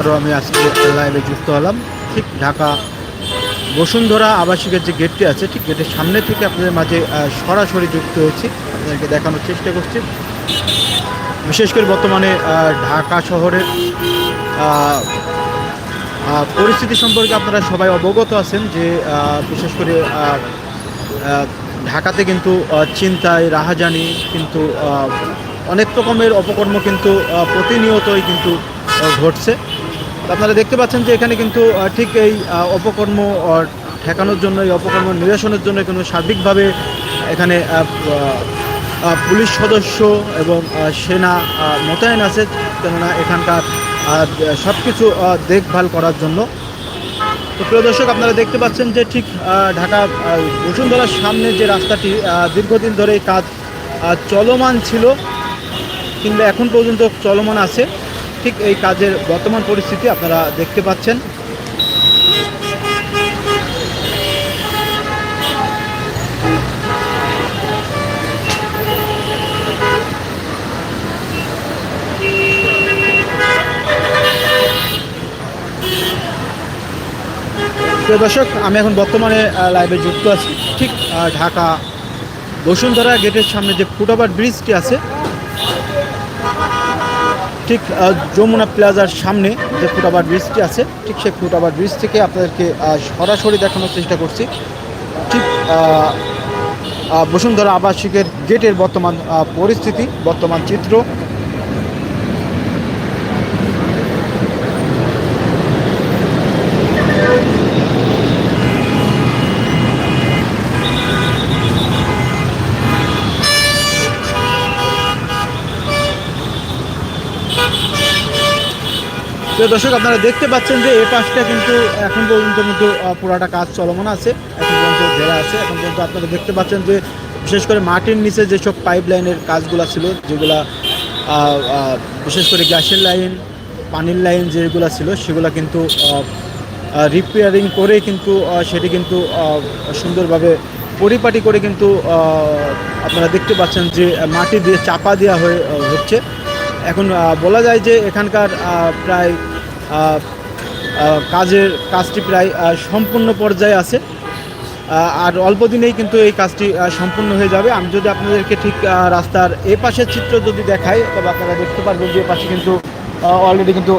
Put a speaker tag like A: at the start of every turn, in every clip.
A: আরও আমি আজকে লাইভে যুক্ত হলাম। ঠিক ঢাকা বসুন্ধরা আবাসিকের যে গেটটি আছে, ঠিক গেটের সামনে থেকে আপনাদের মাঝে সরাসরি যুক্ত হয়েছি। আপনাদেরকে দেখানোর চেষ্টা করছি। বিশেষ করে বর্তমানে ঢাকা শহরের পরিস্থিতি সম্পর্কে আপনারা সবাই অবগত আছেন যে বিশেষ করে ঢাকাতে কিন্তু চিন্তায় রাহাজানি কিন্তু অনেক রকমের অপকর্ম কিন্তু প্রতিনিয়তই কিন্তু ঘটছে। আপনারা দেখতে পাচ্ছেন যে এখানে কিন্তু ঠিক এই অপকর্ম ঠেকানোর জন্য, এই অপকর্ম নিরসনের জন্য কিন্তু সার্বিকভাবে এখানে পুলিশ সদস্য এবং সেনা মোতায়েন আছে। কেননা এখানকার সব কিছু দেখভাল করার জন্য। তো প্রিয় দর্শক, আপনারা দেখতে পাচ্ছেন যে ঠিক ঢাকা বসুন্ধরার সামনে যে রাস্তাটি দীর্ঘদিন ধরে কাজ চলমান ছিল, কিংবা এখন পর্যন্ত চলমান আছে। ঠিক এই কাজের বর্তমান পরিস্থিতি আপনারা দেখতে পাচ্ছেন। দর্শক, আমি এখন বর্তমানে লাইভে যুক্ত আছি। ঠিক ঢাকা বসুন্ধরা গেটের সামনে যে ফুটওভার ব্রিজটি আছে ঠিক যমুনা প্লাজার সামনে যে ফুটওভার ব্রিজটি আছে, ঠিক সেই ফুটওভার ব্রিজ থেকে আপনাদেরকে সরাসরি দেখানোর চেষ্টা করছি। ঠিক বসুন্ধরা আবাসিকের গেটের বর্তমান পরিস্থিতি, বর্তমান চিত্র তো দর্শক, আপনারা দেখতে পাচ্ছেন যে এই পাশটা কিন্তু এখন পর্যন্ত কিন্তু পুরাটা কাজ চলমান আছে। এখন পর্যন্ত ঘেরা আছে। এখন পর্যন্ত আপনারা দেখতে পাচ্ছেন যে, বিশেষ করে মাটির নিচে যেসব পাইপ লাইনের কাজগুলো ছিল, যেগুলা বিশেষ করে গ্যাসের লাইন, পানির লাইন যেগুলো ছিল, সেগুলো কিন্তু রিপেয়ারিং করে কিন্তু সেটি কিন্তু সুন্দরভাবে পরিপাটি করে কিন্তু আপনারা দেখতে পাচ্ছেন যে, মাটি দিয়ে চাপা দেওয়া হয়ে হচ্ছে। এখন বলা যায় যে এখানকার প্রায় কাজের কাজটি প্রায় সম্পূর্ণ পর্যায়ে আছে। আর অল্প দিনেই কিন্তু এই কাজটি সম্পূর্ণ হয়ে যাবে। আমি যদি আপনাদেরকে ঠিক রাস্তার এ পাশের চিত্র যদি দেখাই, তবে আপনারা দেখতে পারবেন যে এ পাশে কিন্তু অলরেডি কিন্তু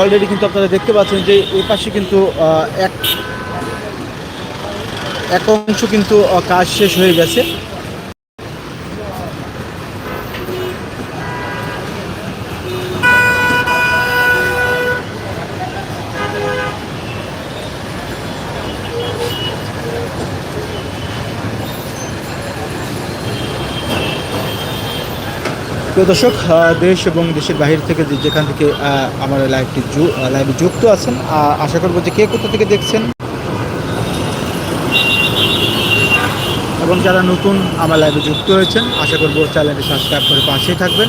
A: অলরেডি কিন্তু আপনারা দেখতে পাচ্ছেন যে এই পাশে কিন্তু এক এক অংশ কিন্তু কাজ শেষ হয়ে গেছে। প্রিয় দর্শক দেশ এবং দেশের বাহির থেকে যে যেখান থেকে আমার লাইভটি লাইভে যুক্ত আছেন আশা করব যে কে কোথা থেকে দেখছেন। এবং যারা নতুন আমার লাইভে যুক্ত হয়েছেন, আশা করব চ্যানেলটি সাবস্ক্রাইব করে পাশেই থাকবেন।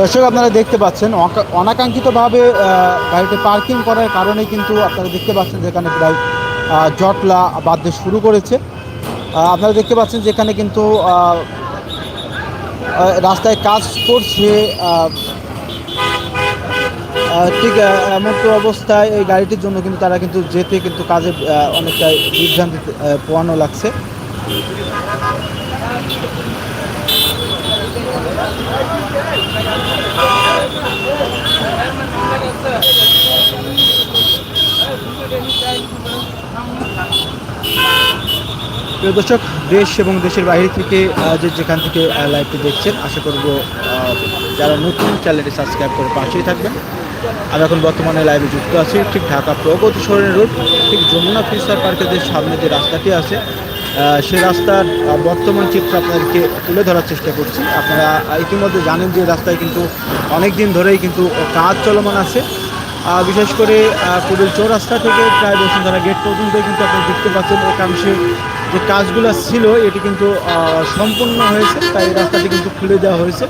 A: দর্শক, আপনারা দেখতে পাচ্ছেন অনাকাঙ্ক্ষিতভাবে গাড়িটি পার্কিং করার কারণে কিন্তু আপনারা দেখতে পাচ্ছেন যেখানে প্রায় জটলা বাঁধতে শুরু করেছে। আপনারা দেখতে পাচ্ছেন যেখানে কিন্তু রাস্তায় কাজ করছে ঠিক এমন তো অবস্থায় এই গাড়িটির জন্য কিন্তু তারা কিন্তু যেতে কিন্তু কাজে অনেকটাই বিভ্রান্তি পোয়ানো লাগছে। প্রিয় দর্শক, দেশ এবং দেশের বাইরে থেকে যে যেখান থেকে লাইভটি দেখছেন, আশা করব যারা নতুন চ্যানেলটি সাবস্ক্রাইব করে পাশেই থাকবেন। আমি এখন বর্তমানে লাইভে যুক্ত আছি, ঠিক ঢাকা প্রগতি সরণি রোড, ঠিক যমুনা ফিউচার পার্কের সামনে যে রাস্তাটি আছে সে রাস্তার বর্তমান চিত্র আপনাদেরকে তুলে ধরার চেষ্টা করছি। আপনারা ইতিমধ্যে জানেন যে রাস্তায় কিন্তু অনেক দিন ধরেই কিন্তু কাজ চলমান আছে। বিশেষ করে কুড়িল চৌরাস্তা থেকে প্রায় বসুন্ধরা গেট পর্যন্ত কিন্তু আপনারা দেখতে পাচ্ছেন একাংশে যে কাজগুলো ছিল, এটি কিন্তু সম্পূর্ণ হয়েছে। তাই রাস্তাটি কিন্তু খুলে দেওয়া হয়েছে।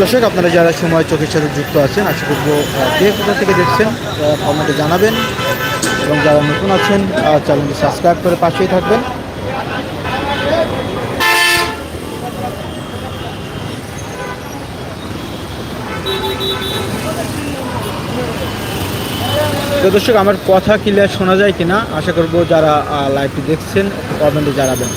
A: দর্শক, আপনারা যারা সময় চোখের সাথে যুক্ত আছেন, আশা করব কোথা থেকে দেখছেন কমেন্টে জানাবেন। এবং যারা নতুন আছেন চ্যানেলটি সাবস্ক্রাইব করে পাশেই থাকবেন। দর্শক আমার কথা ক্লিয়ার শোনা যায় কিনা? আশা করব যারা লাইভটি দেখছেন কমেন্টে জানাবেন।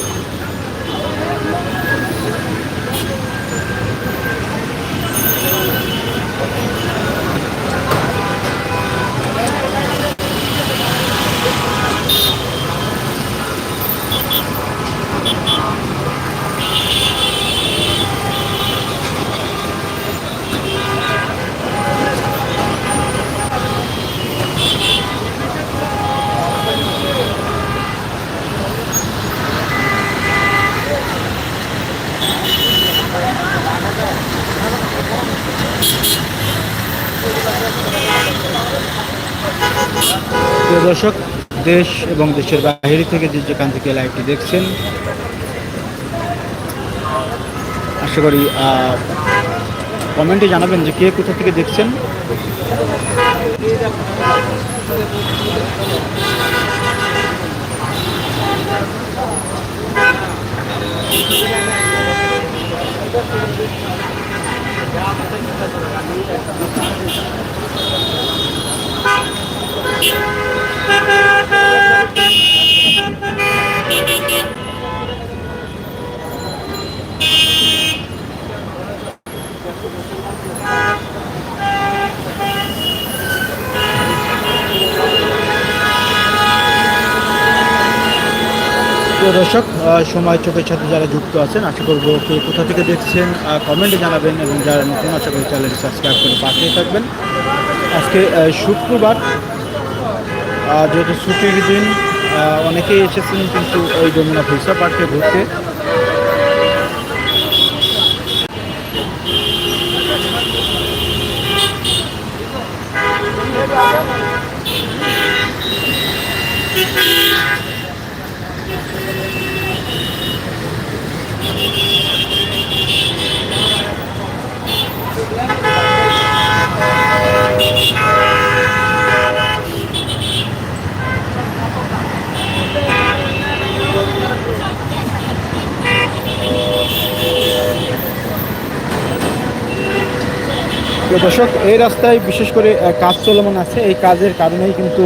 A: প্রিয় দর্শক, দেশ এবং দেশের বাইরে থেকে যে যেখান থেকে লাইভটি দেখছেন, আশা করি কমেন্টে জানাবেন যে কে কোথা থেকে দেখছেন। দর্শক সময় চোখের সাথে যারা যুক্ত আছেন, আশা করব কে কোথা থেকে দেখছেন কমেন্টে জানাবেন এবং যারা নতুন আশা করি চ্যানেলটি সাবস্ক্রাইব করে পাশেই থাকবেন। আজকে শুক্রবার যেহেতু ছুটির দিন অনেকেই এসেছেন কিন্তু ওই যমুনা ভিসা পার্কে ঘুরতে। দর্শক, এই রাস্তায় বিশেষ করে কাজ চলমান আছে। এই কাজের কারণেই কিন্তু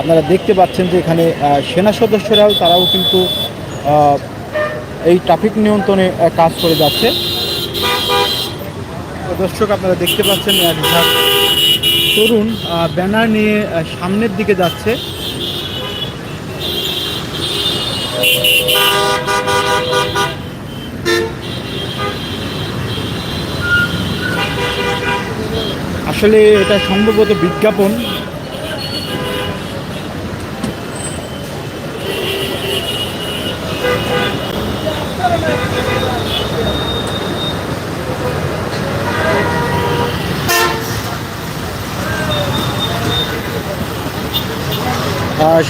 A: আপনারা দেখতে পাচ্ছেন যে এখানে সেনা সদস্যরাও, তারাও কিন্তু এই ট্রাফিক নিয়ন্ত্রণে কাজ করে যাচ্ছে। দর্শক, আপনারা দেখতে পাচ্ছেন, এক তরুণ ব্যানার নিয়ে সামনের দিকে যাচ্ছে। আসলে এটা সম্ভবত বিজ্ঞাপন।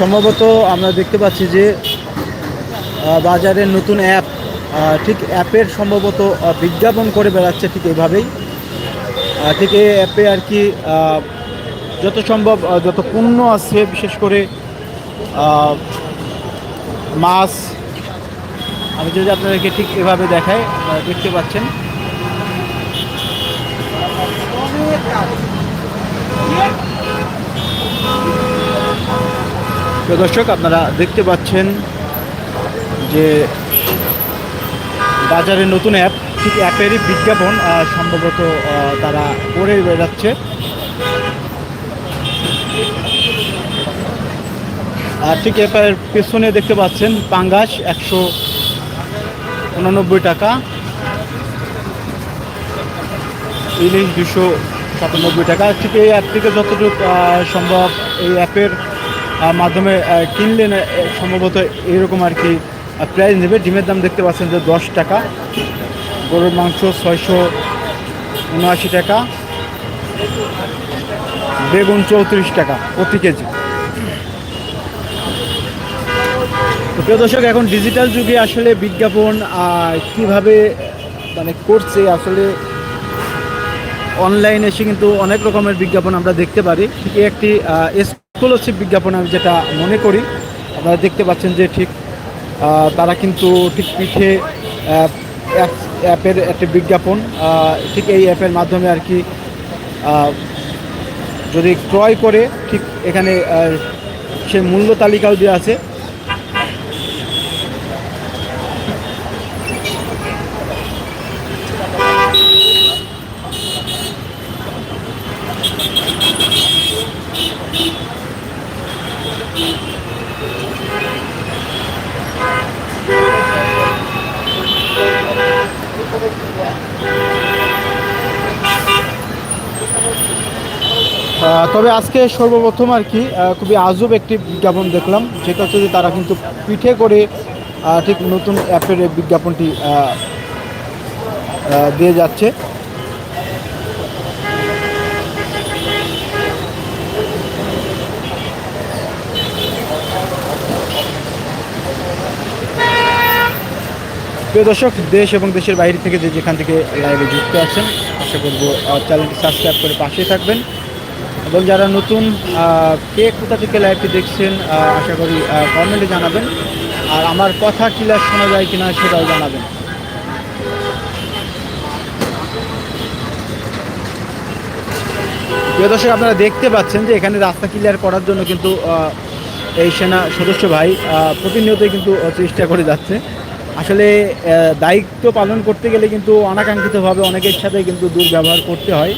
A: সম্ভবত আমরা দেখতে পাচ্ছি যে বাজারের নতুন অ্যাপ ঠিক অ্যাপের সম্ভবত বিজ্ঞাপন করে বেড়াচ্ছে ঠিক এভাবেই। এই অ্যাপে আর কি যত সম্ভব যত পণ্য আছে, বিশেষ করে মাছ, আমি যদি আপনাদেরকে ঠিক এভাবে দেখাই দেখতে পাচ্ছেন। দর্শক, আপনারা দেখতে পাচ্ছেন যে বাজারে নতুন অ্যাপ ঠিক অ্যাপেরই বিজ্ঞাপন সম্ভবত তারা করে বেড়াচ্ছে। আর ঠিক অ্যাপের পেছনে দেখতে পাচ্ছেন পাঙ্গাস, একশো উনানব্বই টাকা। ইলিশ দুশো সাতানব্বই টাকা। ঠিক এই অ্যাপ থেকে যতটুকু সম্ভব এই অ্যাপের মাধ্যমে কিনলে সম্ভবত এরকম আর কি প্রাইস নেবে। ডিমের দাম দেখতে পাচ্ছেন যে দশ টাকা। গরুর মাংস ছয়শো উনআশি টাকা, বেগুন চৌত্রিশ টাকা প্রতি কেজি। প্রিয় দর্শক, এখন ডিজিটাল যুগে আসলে বিজ্ঞাপন কীভাবে মানে করছে, আসলে অনলাইনে এসে কিন্তু অনেক রকমের বিজ্ঞাপন আমরা দেখতে পারি। ঠিক একটি স্কলারশিপ বিজ্ঞাপন আমি যেটা মনে করি, আপনারা দেখতে পাচ্ছেন যে ঠিক তারা কিন্তু ঠিক পিঠে অ্যাপের একটি বিজ্ঞাপন ঠিক এই অ্যাপের মাধ্যমে আর কি যদি ক্রয় করে, ঠিক এখানে সে মূল্য তালিকাও দেওয়া আছে। তবে আজকে সর্বপ্রথম আর কি খুবই আজব একটি বিজ্ঞাপন দেখলাম, যেটা হচ্ছে যে তারা কিন্তু পিঠে করে ঠিক নতুন অ্যাপের বিজ্ঞাপনটি দিয়ে যাচ্ছে। প্রিয় দর্শক, দেশ এবং দেশের বাইরে থেকে যে যেখান থেকে লাইভে যুক্ত আছেন, আশা করব চ্যানেলটি সাবস্ক্রাইব করে পাশে থাকবেন। এবং যারা নতুন কে কোথা থেকে লাইভটি দেখছেন আশা করি কমেন্টে জানাবেন। আর আমার কথা ক্লিয়ার শোনা যায় কিনা সেটাও জানাবেন। প্রিয় দর্শক, আপনারা দেখতে পাচ্ছেন যে এখানে রাস্তা ক্লিয়ার করার জন্য কিন্তু এই সেনা সদস্য ভাই প্রতিনিয়তই কিন্তু চেষ্টা করে যাচ্ছে। আসলে দায়িত্ব পালন করতে গেলে কিন্তু অনাকাঙ্ক্ষিতভাবে অনেকের সাথে কিন্তু দুর্ব্যবহার করতে হয়।